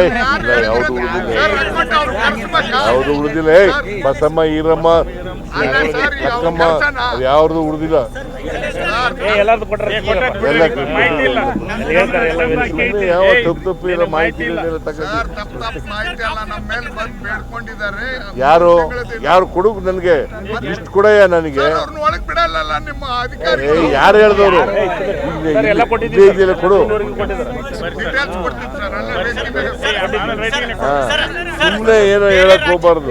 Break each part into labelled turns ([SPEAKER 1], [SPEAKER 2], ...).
[SPEAKER 1] ಇಲ್ಲ ಯಾವುದು ಉಳಿದಿಲ್ಲ ಯಾವುದು ಉಳಿದಿಲ್ಲ ಏ ಬಸಮ್ಮ ಈರಮ್ಮ ಅಕ್ಕಮ್ಮ ಅದು ಯಾವ್ದು ಉಳಿದಿಲ್ಲ.
[SPEAKER 2] ಎಲ್ಲಾರ್ದು ಕೊಟ್ಟರೆ
[SPEAKER 1] ಯಾವ ತಪ್ಪು ತಪ್ಪು ಇಲ್ಲ ಮಾಹಿತಿ ಇಲ್ಲ.
[SPEAKER 3] ಸರ್ ತಪ್ಪು ತಪ್ಪು ಮಾಹಿತಿ ಎಲ್ಲ ನಮ್ಮ ಮೇಲೆ ಬಂದು ಬೇಡ್ಕೊಂಡಿದ್ದಾರೆ.
[SPEAKER 1] ಯಾರು ಯಾರು ಕೊಡು ನನಗೆ? ಇಷ್ಟು ಕೊಡಯ್ಯ ನನಗೆ?
[SPEAKER 3] ಅವ್ರನ್ನ ಒಳಗ್ ಬಿಡಲ್ಲ ನಿಮ್ಮ
[SPEAKER 1] ಏ
[SPEAKER 3] ಅಧಿಕಾರಿ
[SPEAKER 1] ಯಾರು ಹೇಳ್ದವ್ರು? ಕೊಡು. ಸುಮ್ಮನೆ ಏನೋ ಹೇಳಕ್ ಹೋಗ್ಬಾರ್ದು.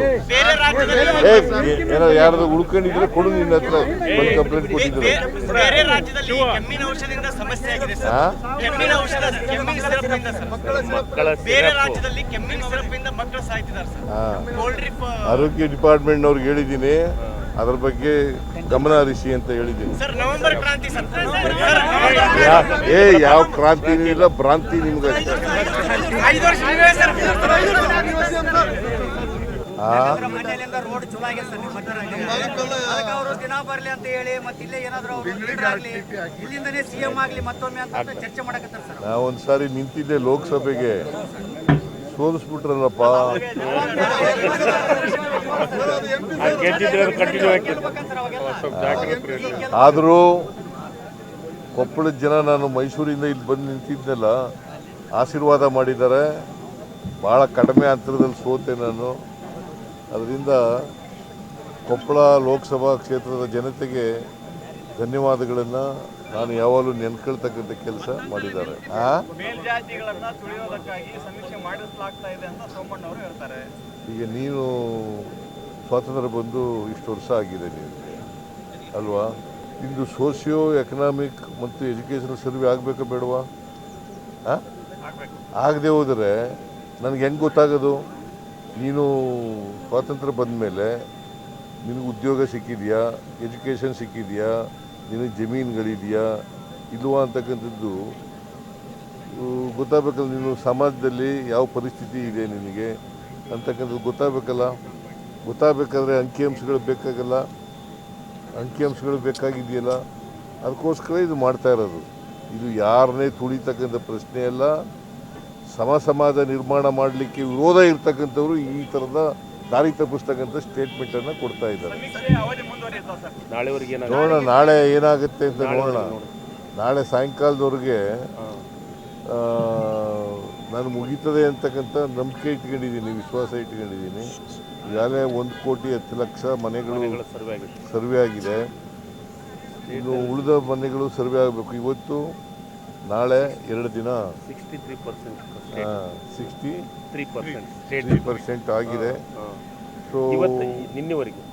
[SPEAKER 1] ಏ ಏನೋ ಯಾರ್ದು ಉಳ್ಕೊಂಡಿದ್ರೆ ಕೊಡು ನಿನ್ನ ಹತ್ರ. ಒಂದು ಕಂಪ್ಲೇಂಟ್ ಕೊಟ್ಟಿದ್ರು
[SPEAKER 4] ಬೇರೆ ರಾಜ್ಯದಲ್ಲಿ ಕೆಮ್ಮಿನ ಔಷಧದಿಂದ ಸಮಸ್ಯೆ ಆಗಿದೆ ಸರ್. ಕೆಮ್ಮಿನ ಔಷಧ ಕೆಮ್ಮಿನ ಸಿರಪ್ಪಿಂದ ಸರ್.
[SPEAKER 2] ಮಕ್ಕಳ
[SPEAKER 4] ಬೇರೆ ರಾಜ್ಯದಲ್ಲಿ ಕೆಮ್ಮಿನ ಸಿರಪ್ಪಿಂದ ಮಕ್ಕಳು ಸಾಯ್ತಿದ್ದಾರೆ ಸರ್.
[SPEAKER 1] ಹಾ
[SPEAKER 4] ಕೋಲ್ಡ್ ಡ್ರಿಪ್
[SPEAKER 1] ಆರೋಗ್ಯ ಡಿಪಾರ್ಟ್ಮೆಂಟ್ನವ್ರಿಗೆ ಹೇಳಿದ್ದೀನಿ. ಅದ್ರ ಬಗ್ಗೆ ಗಮನ ಹರಿಸಿ ಅಂತ ಹೇಳಿದ್ದೀನಿ.
[SPEAKER 4] ಸರ್ ನವೆಂಬರ್ ಕ್ರಾಂತಿ ಸರ್.
[SPEAKER 1] ಯಾ- ಏ ಯಾವ ಕ್ರಾಂತಿ ಇಲ್ಲ ಭ್ರಾಂತಿ ನಿಮ್ಗೆ.
[SPEAKER 4] ನಾವೊಂದ್ಸಾರಿ ವರ್ಷ ನೀವೇ ಸರ್.
[SPEAKER 1] ಆ?
[SPEAKER 5] ಮನೆಯಲ್ಲಿಂದ ರೋಡ್ ಚಲೋ ಆಗಿದೆ ಸರ್ ನಿಮ್ಮ ಅದಕ್ಕೆ ಅವರು ದಿನ ಬರ್ಲಿ ಅಂತ ಹೇಳಿ ಮತ್ತೆ ಇಲ್ಲೇ ಏನಾದ್ರು ಅವರು ಲೀಡರ್ ಆಗ್ಲಿ ಇಲ್ಲಿಂದನೇ ಸಿಎಂ ಆಗ್ಲಿ ಮತ್ತೊಮ್ಮೆ ಅಂತ ಚರ್ಚೆ ಮಾಡಕತ್ತಾರೆ ಸರ್.
[SPEAKER 1] ನಾ ಒಂದ್ಸಾರಿ ನಿಂತಿದ್ದೆ ಲೋಕಸಭೆಗೆ. ಸೋಲಿಸ್ಬಿಟ್ರಲ್ಲಪ್ಪ ಆದರೂ ಕೊಪ್ಪಳದ ಜನ ನಾನು ಮೈಸೂರಿಂದ ಇಲ್ಲಿ ಬಂದು ನಿಂತಿದ್ದೆಲ್ಲ ಆಶೀರ್ವಾದ ಮಾಡಿದ್ದಾರೆ. ಭಾಳ ಕಡಿಮೆ ಅಂತರದಲ್ಲಿ ಸೋತೆ ನಾನು. ಅದರಿಂದ ಕೊಪ್ಪಳ ಲೋಕಸಭಾ ಕ್ಷೇತ್ರದ ಜನತೆಗೆ ಧನ್ಯವಾದಗಳನ್ನು ನಾನು ಯಾವಾಗಲೂ ನೆನ್ಕೊಳ್ತಕ್ಕಂಥ ಕೆಲಸ ಮಾಡಿದ್ದಾರೆ. ಈಗ ನೀನು ಸ್ವಾತಂತ್ರ್ಯ ಬಂದು ಇಷ್ಟು ವರ್ಷ ಆಗಿದೆ ನಿಮಗೆ ಅಲ್ವಾ? ಇಂದು ಸೋಷಿಯೋ ಎಕನಾಮಿಕ್ ಮತ್ತು ಎಜುಕೇಷನ್ ಸರ್ವೆ ಆಗಬೇಕಾ ಬೇಡವಾ? ಆಗದೆ ಹೋದರೆ ನನಗೆ ಹೆಂಗೆ ಗೊತ್ತಾಗೋದು? ನೀನು ಸ್ವಾತಂತ್ರ್ಯ ಬಂದ ಮೇಲೆ ನಿನಗೆ ಉದ್ಯೋಗ ಸಿಕ್ಕಿದೆಯಾ? ಎಜುಕೇಷನ್ ಸಿಕ್ಕಿದೆಯಾ? ನಿನಗೆ ಜಮೀನುಗಳಿದೆಯಾ? ಇಲ್ವಾ ಅಂತಕ್ಕಂಥದ್ದು ಗೊತ್ತಾಗಬೇಕಲ್ಲ ನೀನು ಸಮಾಜದಲ್ಲಿ ಯಾವ ಪರಿಸ್ಥಿತಿ ಇದೆ ನಿನಗೆ ಅಂತಕ್ಕಂಥದ್ದು ಗೊತ್ತಾಗಬೇಕಲ್ಲ? ಗೊತ್ತಾಗಬೇಕಾದ್ರೆ ಅಂಕಿಅಂಶಗಳು ಬೇಕಾಗಲ್ಲ? ಅಂಕಿಅಂಶಗಳು ಬೇಕಾಗಿದೆಯಲ್ಲ? ಅದಕ್ಕೋಸ್ಕರ ಇದು ಮಾಡ್ತಾ ಇರೋದು. ಇದು ಯಾರನ್ನೇ ತುಳಿತಕ್ಕಂಥ ಪ್ರಶ್ನೆ ಅಲ್ಲ. ಸಮ ಸಮಾಜ ನಿರ್ಮಾಣ ಮಾಡಲಿಕ್ಕೆ ವಿರೋಧ ಇರ್ತಕ್ಕಂಥವ್ರು ಈ ಥರದ ದಾರಿ ತಪ್ಪಿಸ್ತಕ್ಕಂಥ ಸ್ಟೇಟ್ಮೆಂಟನ್ನು ಕೊಡ್ತಾ ಇದ್ದಾರೆ. ನೋಡೋಣ ನಾಳೆ ಏನಾಗುತ್ತೆ ಅಂತ ನೋಡೋಣ. ನಾಳೆ ಸಾಯಂಕಾಲದವರೆಗೆ ನಾನು ಮುಗೀತದೆ ಅಂತಕ್ಕಂಥ ನಂಬಿಕೆ ಇಟ್ಕೊಂಡಿದ್ದೀನಿ ವಿಶ್ವಾಸ ಇಟ್ಕೊಂಡಿದ್ದೀನಿ. ಈಗಾಗಲೇ ಒಂದು ಕೋಟಿ ಹತ್ತು ಲಕ್ಷ ಮನೆಗಳು
[SPEAKER 2] ಸರ್ವೆ ಆಗಿದೆ.
[SPEAKER 1] ಇನ್ನು ಉಳಿದ ಮನೆಗಳು ಸರ್ವೆ ಆಗಬೇಕು. ಇವತ್ತು ನಾಳೆ ಎರಡು ದಿನ
[SPEAKER 2] sixty three percent
[SPEAKER 1] sixty
[SPEAKER 2] three percent
[SPEAKER 1] three percent ಆಗಿದೆ ಸೊ
[SPEAKER 2] ಇವತ್ತು ನಿನ್ನೆವರೆಗೆ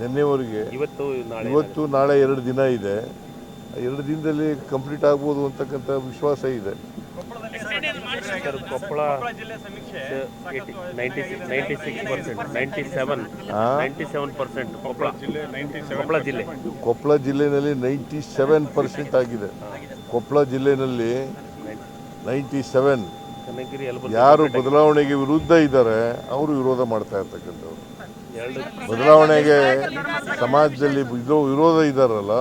[SPEAKER 1] ನಿನ್ನೆವರೆಗೆ
[SPEAKER 2] ಇವತ್ತು ನಾಳೆ
[SPEAKER 1] ಇವತ್ತು ನಾಳೆ ಎರಡು ದಿನ ಇದೆ ಎರಡು ದಿನದಲ್ಲಿ ಕಂಪ್ಲೀಟ್ ಆಗ್ಬೋದು ಅಂತಕ್ಕಂಥ ವಿಶ್ವಾಸ ಇದೆ
[SPEAKER 2] sir Koppal ninety six percent ninety seven? Ninety seven percent Koppal Koppal ಜಿಲ್ಲೆ
[SPEAKER 1] ಕೊಪ್ಪಳ ಜಿಲ್ಲೆಯಲ್ಲಿ ನೈಂಟಿ ಸೆವೆನ್ ಪರ್ಸೆಂಟ್ ಆಗಿದೆ ಕೊಪ್ಪಳ ಜಿಲ್ಲೆಯಲ್ಲಿ ನೈಂಟಿ ಸೆವೆನ್ ಯಾರು ಬದಲಾವಣೆಗೆ ವಿರುದ್ಧ ಇದ್ದಾರೆ ಅವರು ವಿರೋಧ ಮಾಡ್ತಾ ಇರ್ತಕ್ಕಂಥವ್ರು. ಬದಲಾವಣೆಗೆ ಸಮಾಜದಲ್ಲಿ ಇದು ವಿರೋಧ ಇದ್ದಾರಲ್ಲ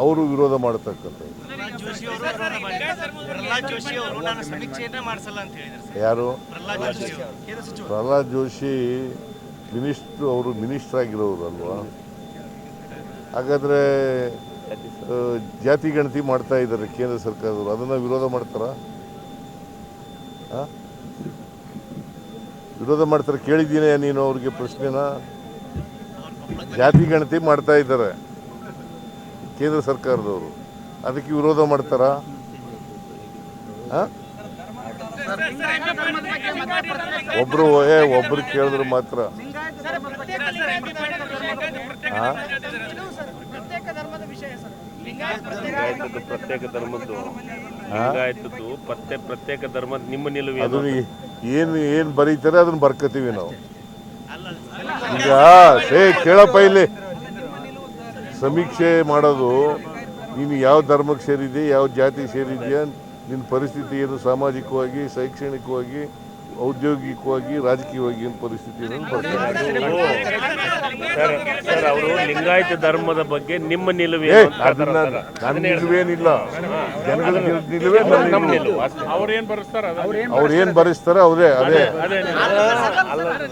[SPEAKER 1] ಅವರು ವಿರೋಧ ಮಾಡ್ತಕ್ಕಂಥವ್ರು.
[SPEAKER 4] ಸರ್.
[SPEAKER 1] ಯಾರು?
[SPEAKER 4] ಪ್ರಹ್ಲಾದ್ ಜೋಶಿ ಅವರು. ಕೇಂದ್ರ ಸಚಿವರು.
[SPEAKER 1] ಪ್ರಹ್ಲಾದ್ ಜೋಶಿ ಮಿನಿಸ್ಟ್ರು ಅವರು ಮಿನಿಸ್ಟರ್ ಆಗಿರೋರು ಅಲ್ವಾ? ಹಾಗಾದರೆ ಜಾತಿ ಗಣತಿ ಮಾಡ್ತಾ ಇದ್ದಾರೆ ಕೇಂದ್ರ ಸರ್ಕಾರದವರು. ಅದನ್ನು ವಿರೋಧ ಮಾಡ್ತಾರ? ವಿರೋಧ ಮಾಡ್ತಾರೆ? ಕೇಳಿದ್ದೀನಿ ನೀನು ಅವ್ರಿಗೆ ಪ್ರಶ್ನೆನ? ಜಾತಿ ಗಣತಿ ಮಾಡ್ತಾ ಇದ್ದಾರೆ ಕೇಂದ್ರ ಸರ್ಕಾರದವರು. ಅದಕ್ಕೆ ವಿರೋಧ ಮಾಡ್ತಾರಾ? ಒಬ್ರು ಏ, ಒಬ್ರು ಕೇಳಿದ್ರು ಮಾತ್ರ?
[SPEAKER 2] ಲಿಂಗಾಯತದ್ದು ಪ್ರತ್ಯೇಕ ಧರ್ಮದ್ದು ಲಿಂಗಾಯತದ್ದು ಪತ್ತೆ ಪ್ರತ್ಯೇಕ ಧರ್ಮದ ನಿಮ್ಮ ನಿಲುವು
[SPEAKER 1] ಅದು
[SPEAKER 2] ಏನು
[SPEAKER 1] ಏನು ಬರೀತಾರೆ ಅದನ್ನ ಬರ್ಕೋತೀವಿ ನಾವು. ಈಗ ಸೇ ಕೇಳಪ್ಪ ಇಲ್ಲಿ. ಸಮೀಕ್ಷೆ ಮಾಡೋದು ನೀನು ಯಾವ ಧರ್ಮಕ್ಕೆ ಸೇರಿದೆ ಯಾವ ಜಾತಿ ಸೇರಿದೆಯಾ ನಿನ್ನ ಪರಿಸ್ಥಿತಿ ಏನು ಸಾಮಾಜಿಕವಾಗಿ ಶೈಕ್ಷಣಿಕವಾಗಿ ಔದ್ಯೋಗಿಕವಾಗಿ ರಾಜಕೀಯವಾಗಿ ಏನು ಪರಿಸ್ಥಿತಿ
[SPEAKER 2] ಸರ್ ಸರ್ ಅವರು ಲಿಂಗಾಯತ ಧರ್ಮದ ಬಗ್ಗೆ ನಿಮ್ಮ ನಿಲುವು ಏನು ಅಂತ
[SPEAKER 1] ಅದನ್ನ
[SPEAKER 2] ಹೇಳ್ತಾರಲ್ಲ.
[SPEAKER 1] ನನ್ನ ನಿಲುವೇನಿಲ್ಲ. ಜನಗಳ ನಿಲುವೇ ನನ್ನ
[SPEAKER 2] ನಮ್ಮ
[SPEAKER 1] ನಿಲುವು.
[SPEAKER 2] ನಿಲುವು. ಅಷ್ಟೇ.
[SPEAKER 3] ಅವ್ರು ಏನ್ ಬರೆಸ್ತಾರ?
[SPEAKER 1] ಅವ್ರು ಏನ್ ಭರಿಸ್ತಾರೋ ಅವರೇ ಅದೇ.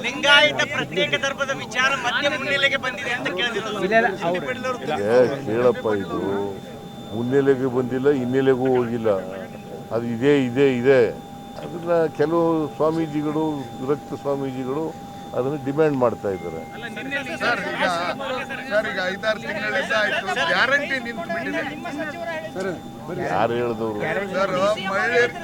[SPEAKER 4] ಲಿಂಗಾಯತ ಪ್ರತ್ಯೇಕ ಧರ್ಮದ ವಿಚಾರ ಮತ್ತೆ ಮುನ್ನೆಲೆಗೆ ಬಂದಿದೆ ಅಂತ ಕೇಳಿದ್ರು
[SPEAKER 1] ಏ ಕೇಳಪ್ಪ ಇದು. ಮುನ್ನೆಲೆಗೆ ಬಂದಿಲ್ಲ ಹಿನ್ನೆಲೆಗೂ ಹೋಗಿಲ್ಲ. ಅದು ಇದೇ ಇದೇ ಇದೆ. ಅದನ್ನ ಕೆಲವು ಸ್ವಾಮೀಜಿಗಳು ವಿರಕ್ತ ಸ್ವಾಮೀಜಿಗಳು ಅದನ್ನು ಡಿಮ್ಯಾಂಡ್ ಮಾಡ್ತಾ ಇದ್ದಾರೆ.
[SPEAKER 3] ಸರ್ ಈಗ ಸರ್ ಈಗ ಐದಾರು ತಿಂಗಳಿಂದ ಆಯ್ತು. ಗ್ಯಾರಂಟಿ
[SPEAKER 1] ಯಾರು ಹೇಳಿದವರು?
[SPEAKER 3] ಸರ್ ಮಹಿಳೆಯರು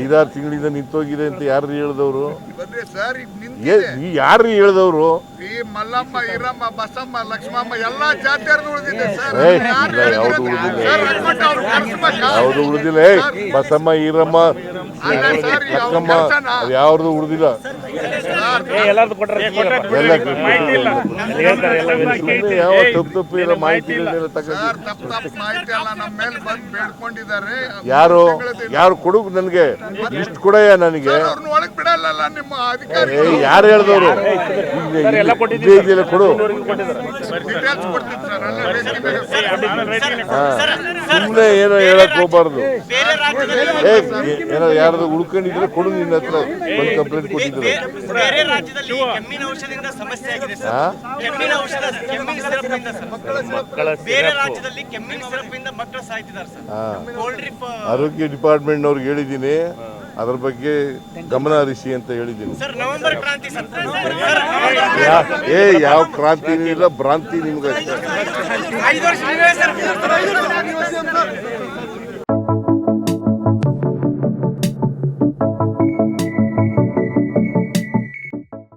[SPEAKER 1] ಐದಾರು ತಿಂಗಳಿಂದ ನಿಂತೋಗಿದೆ ಅಂತ ಯಾರು ಹೇಳಿದವರು?
[SPEAKER 3] ಬಂದ್ರೆ ಸರ್ ಈಗ ನಿಂತಿದೆ.
[SPEAKER 1] ಈ ಯಾರು ಹೇಳಿದವರು?
[SPEAKER 3] ಈ ಮಲ್ಲಮ್ಮ ಈರಮ್ಮ ಬಸಮ್ಮ ಲಕ್ಷ್ಮಮ್ಮ ಎಲ್ಲಾ ಜಾತಿಯರ್ದು ಉಳಿದಿದೆ ಸರ್.
[SPEAKER 1] ಏ,
[SPEAKER 3] ಯಾರು
[SPEAKER 1] ಇಲ್ಲ, ಯಾವ್ದು
[SPEAKER 3] ಹೇಳಿದ್ರು?
[SPEAKER 1] ಉಳ್ದಿಲ್ಲ.
[SPEAKER 3] ಸರ್ ಹನುಮಂತ ಅವ್ರು ಕರ್ಸ್ಬೇಕಾ?
[SPEAKER 1] ಯಾವುದು ಉಳಿದಿಲ್ಲ? ಏ ಬಸಮ್ಮ ಈರಮ್ಮ ಅಕ್ಕಮ್ಮ? ಅದು ಯಾವ್ದು ಉಳಿದಿಲ್ಲ. ಎಲ್ಲ ಯಾವ ತಪ್ಪು ತಪ್ಪು
[SPEAKER 3] ಇಲ್ಲ ಮಾಹಿತಿ ಎಲ್ಲ ನಮ್ಮ ಮೇಲೆ ಬಂದು ಬೇಡ್ಕೊಂಡಿದ್ದಾರೆ.
[SPEAKER 1] ಯಾರು? ಯಾರು ಕೊಡು ನನಗೆ? ಲಿಸ್ಟ್ ಕೊಡಯ್ಯ ನನಗೆ?
[SPEAKER 3] ಸರ್ ಅವ್ರನ್ನ ಒಳಗ್ ಬಿಡಲ್ಲ ನಿಮ್ಮ ಅಧಿಕಾರಿ
[SPEAKER 1] ಯಾರು ಹೇಳಿದವರು? ಇದೆಯಲ್ಲ ಕೊಡು. ಸುಮ್ಮನೆ ಏನೋ ಹೇಳಕ್ ಹೋಗ್ಬಾರ್ದು.
[SPEAKER 4] ಬೇರೆ ರಾಜ್ಯದಲ್ಲಿ
[SPEAKER 1] ಏ ಏನೋ ಯಾರ್ದು ಉಳ್ಕೊಂಡಿದ್ರೆ ಕೊಡು ನಿನ್ನ ಹತ್ರ ಒಂದು ಕಂಪ್ಲೇಂಟ್ ಕೊಟ್ಟಿದ್ರು.
[SPEAKER 4] ಆರೋಗ್ಯ
[SPEAKER 2] ಮಕ್ಕಳ ಸಿರಪ್ಪು.
[SPEAKER 1] ಡಿಪಾರ್ಟ್ಮೆಂಟ್ನವ್ರಿಗೆ ಹೇಳಿದ್ದೀನಿ. ಅದ್ರ ಬಗ್ಗೆ ಗಮನ ಹರಿಸಿ ಅಂತ ಹೇಳಿದ್ದೀನಿ.
[SPEAKER 4] ಸರ್ ನವೆಂಬರ್ ಕ್ರಾಂತಿ ಸರ್.
[SPEAKER 1] ಏ ಯಾವ ಕ್ರಾಂತಿನೂ ಇಲ್ಲ ಭ್ರಾಂತಿ ನಿಮ್ಗೆ